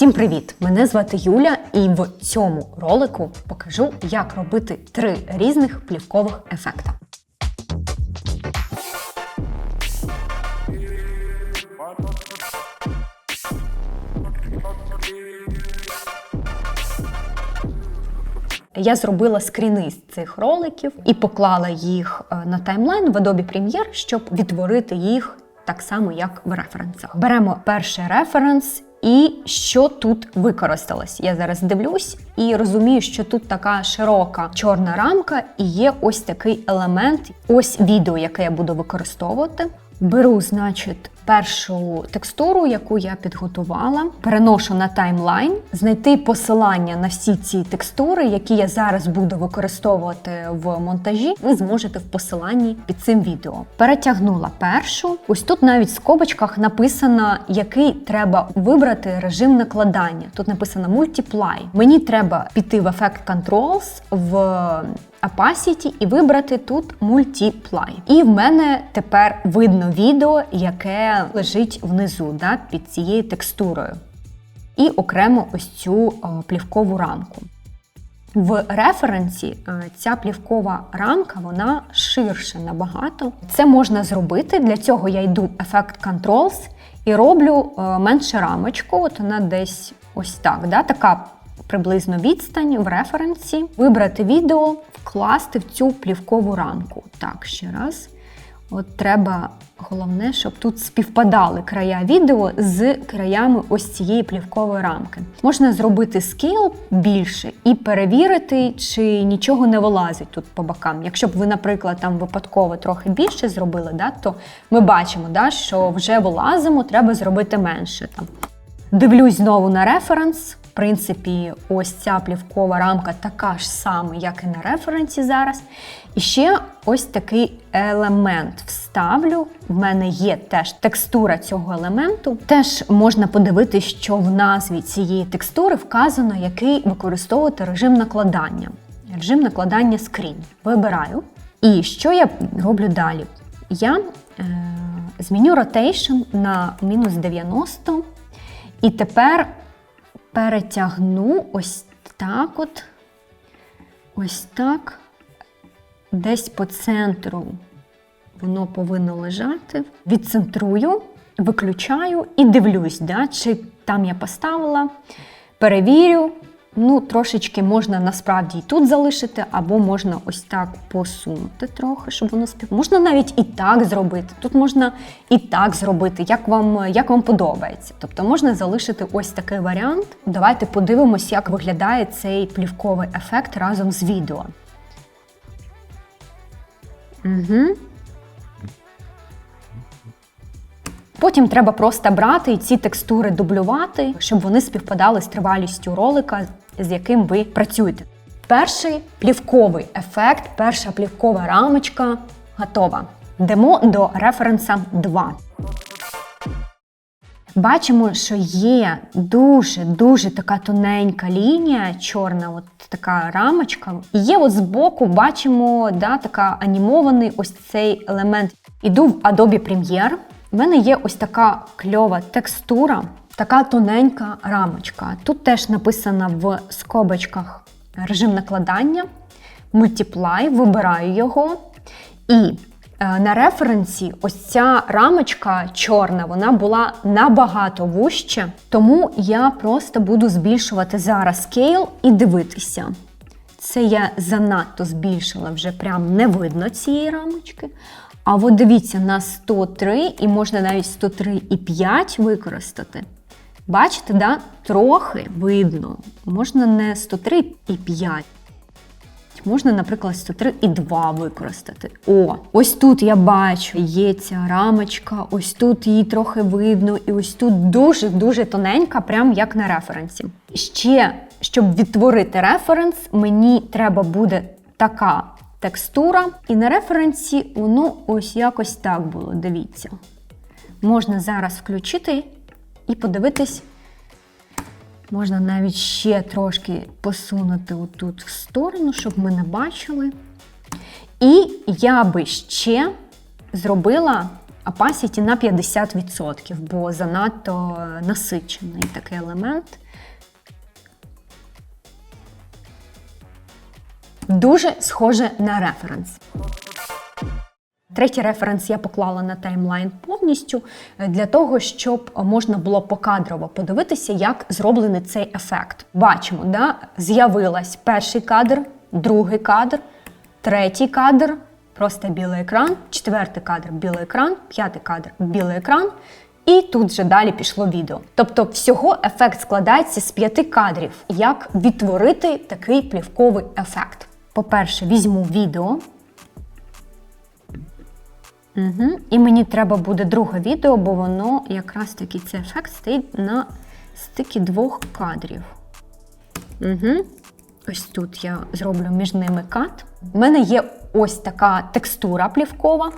Всім привіт! Мене звати Юля, і в цьому ролику покажу, як робити три різних плівкових ефекта. Я зробила скріни з цих роликів і поклала їх е, на таймлайн в Adobe Premiere, щоб відтворити їх так само, як в референсах. Беремо перший референс. І що тут використалось? Я зараз дивлюсь і розумію, що тут така широка чорна рамка, і є ось такий елемент, ось відео, яке я буду використовувати. Беру, значить, першу текстуру, яку я підготувала, переношу на таймлайн, знайти посилання на всі ці текстури, які я зараз буду використовувати в монтажі. Ви зможете в посиланні під цим відео. Перетягнула першу. Ось тут навіть в скобочках написано, який треба вибрати режим накладання. Тут написано Multiply. Мені треба піти в Effect Controls в Opacity і вибрати тут Multiply. І в мене тепер видно відео, яке лежить внизу да, під цією текстурою. І окремо ось цю о, плівкову рамку. В референсі е, ця плівкова рамка вона ширше набагато. Це можна зробити. Для цього я йду Effect Controls і роблю е, менше рамочку. От вона десь ось так. Да? Така приблизно відстань в референсі, вибрати відео, вкласти в цю плівкову рамку. Так, ще раз. От треба головне, щоб тут співпадали края відео з краями ось цієї плівкової рамки. Можна зробити скейл більше і перевірити, чи нічого не вилазить тут по бокам. Якщо б ви, наприклад, там випадково трохи більше зробили, да, то ми бачимо, да, що вже вилазимо, треба зробити менше. Там. Дивлюсь знову на референс. Принципі, ось ця плівкова рамка така ж сама, як і на референсі зараз. І ще ось такий елемент вставлю. В мене є теж текстура цього елементу. Теж можна подивитися, що в назві цієї текстури вказано, який використовувати режим накладання. Режим накладання скрін. Вибираю. І що я роблю далі? Я е, зміню rotation на мінус 90. І тепер перетягну ось так от, ось так, десь по центру воно повинно лежати. Відцентрую, виключаю і дивлюсь, да, чи там я поставила, перевірю. Ну, трошечки можна насправді і тут залишити, або можна ось так посунути трохи, щоб воно спів. Можна навіть і так зробити. Тут можна і так зробити, як вам як вам подобається. Тобто можна залишити ось такий варіант. Давайте подивимось, як виглядає цей плівковий ефект разом з відео. Угу. Потім треба просто брати і ці текстури дублювати, щоб вони співпадали з тривалістю ролика, з яким ви працюєте. Перший плівковий ефект, перша плівкова рамочка готова. Йдемо до референса 2. Бачимо, що є дуже-дуже така тоненька лінія, чорна, от така рамочка. І є от збоку, бачимо, да, така анімований ось цей елемент. Іду в Adobe Premiere. У мене є ось така кльова текстура, така тоненька рамочка. Тут теж написано в скобочках режим накладання, Multiply, вибираю його. І на референсі ось ця рамочка чорна, вона була набагато вужча, тому я просто буду збільшувати зараз скейл і дивитися. Це я занадто збільшила, вже прям не видно цієї рамочки. А от дивіться, на 103 і можна навіть 103,5 використати. Бачите, да? трохи видно. Можна не 103,5. Можна, наприклад, 103,2 використати. О, ось тут я бачу, є ця рамочка, ось тут її трохи видно, і ось тут дуже-дуже тоненька, прям як на референсі. Ще, щоб відтворити референс, мені треба буде така текстура. І на референсі воно ось якось так було. Дивіться. Можна зараз включити і подивитись. Можна навіть ще трошки посунути отут в сторону, щоб ми не бачили. І я би ще зробила opacity на 50%, бо занадто насичений такий елемент. Дуже схоже на референс. Третій референс я поклала на таймлайн повністю е, для того, щоб можна було покадрово подивитися, як зроблений цей ефект. Бачимо, да? з'явилась перший кадр, другий кадр, третій кадр, просто білий екран, четвертий кадр білий екран, п'ятий кадр білий екран. І тут же далі пішло відео. Тобто, всього ефект складається з п'яти кадрів. Як відтворити такий плівковий ефект? По-перше, візьму відео. Угу. І мені треба буде друге відео, бо воно якраз таки цей ефект стоїть на стикі двох кадрів. Угу. Ось тут я зроблю між ними кат. У мене є ось така текстура плівкова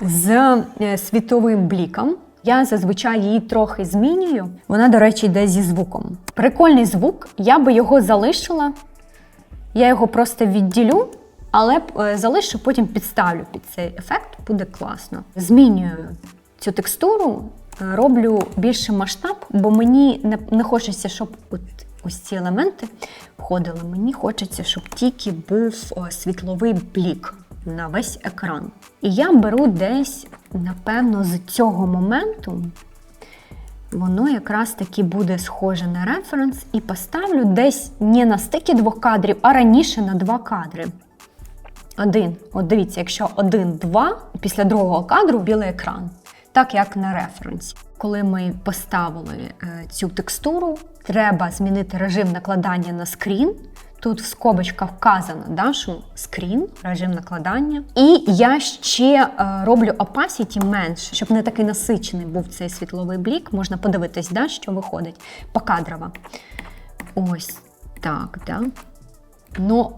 з е, світовим бліком. Я зазвичай її трохи змінюю. Вона, до речі, йде зі звуком. Прикольний звук, я би його залишила. Я його просто відділю, але е, залишу, потім підставлю під цей ефект, буде класно. Змінюю цю текстуру, е, роблю більший масштаб, бо мені не, не хочеться, щоб от ось ці елементи входили. Мені хочеться, щоб тільки був світловий блік на весь екран. І я беру десь, напевно, з цього моменту. Воно якраз таки буде схоже на референс і поставлю десь не на стикі двох кадрів, а раніше на два кадри. Один. От дивіться, якщо один-два, після другого кадру білий екран, так як на референсі. Коли ми поставили е, цю текстуру, треба змінити режим накладання на скрін. Тут в скобочках вказано, да, що скрін, режим накладання. І я ще е, роблю opacity менше, щоб не такий насичений був цей світловий блік. Можна подивитись, да, що виходить покадрово. Ось так, да. Ну,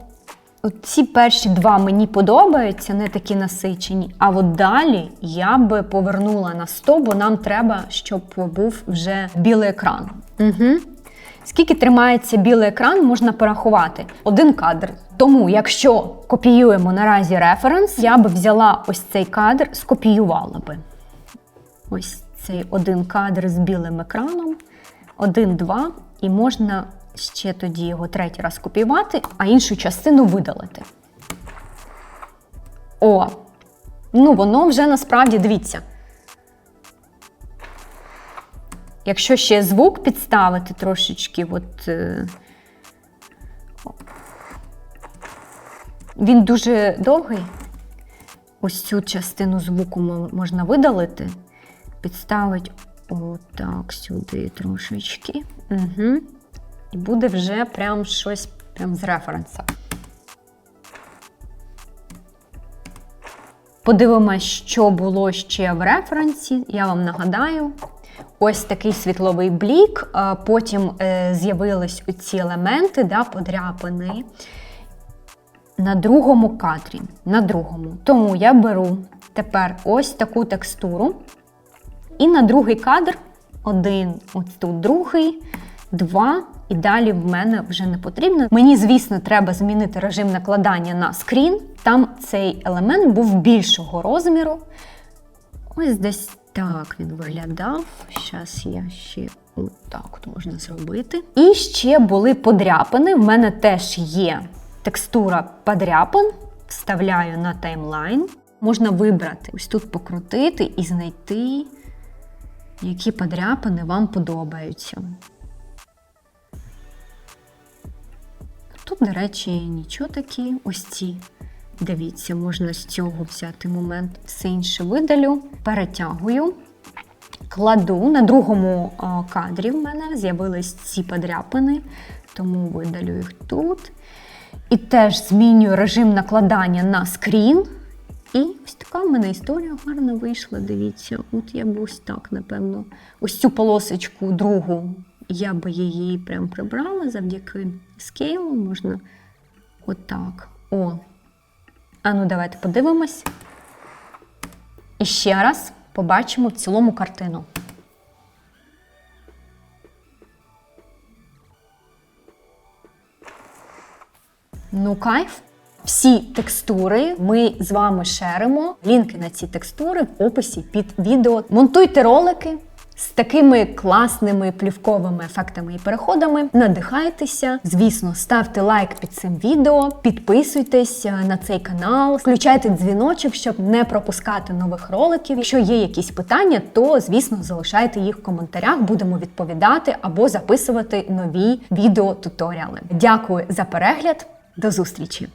ці перші два мені подобаються, не такі насичені. А от далі я би повернула на 100, бо нам треба, щоб був вже білий екран. Угу. Скільки тримається білий екран, можна порахувати. Один кадр. Тому, якщо копіюємо наразі референс, я би взяла ось цей кадр, скопіювала би. Ось цей один кадр з білим екраном, один-два, і можна ще тоді його третій раз копіювати, а іншу частину видалити. О! Ну, воно вже насправді дивіться. Якщо ще звук підставити трошечки, от, е, він дуже довгий. Ось цю частину звуку можна видалити, підставити отак сюди трошечки. Угу. І буде вже прям щось прям з референса. Подивимось, що було ще в референсі. Я вам нагадаю. Ось такий світловий блік, потім е, з'явились ці елементи, да, подряпини на другому кадрі. На другому. Тому я беру тепер ось таку текстуру. І на другий кадр один, ось тут другий, два. І далі в мене вже не потрібно. Мені, звісно, треба змінити режим накладання на скрін. Там цей елемент був більшого розміру. Ось десь так він виглядав. Зараз я ще отак от можна зробити. І ще були подряпини. В мене теж є текстура подряпин. Вставляю на таймлайн. Можна вибрати, ось тут покрутити і знайти, які подряпини вам подобаються. Тут, до речі, нічого такі. Ось ці. Дивіться, можна з цього взяти момент, все інше видалю, перетягую, кладу на другому кадрі в мене з'явились ці подряпини, тому видалю їх тут. І теж змінюю режим накладання на скрін. І ось така в мене історія гарно вийшла. Дивіться, от я б ось так, напевно, ось цю полосочку другу я би її прям прибрала завдяки скейлу. Можна отак. О. А давайте подивимось. І ще раз побачимо в цілому картину. Ну, кайф. Всі текстури ми з вами шеримо. Лінки на ці текстури в описі під відео. Монтуйте ролики. З такими класними плівковими ефектами і переходами надихайтеся. Звісно, ставте лайк під цим відео, підписуйтесь е, на цей канал, включайте дзвіночок, щоб не пропускати нових роликів. Якщо є якісь питання, то звісно залишайте їх в коментарях. Будемо відповідати або записувати нові відеотуторіали. Дякую за перегляд. До зустрічі!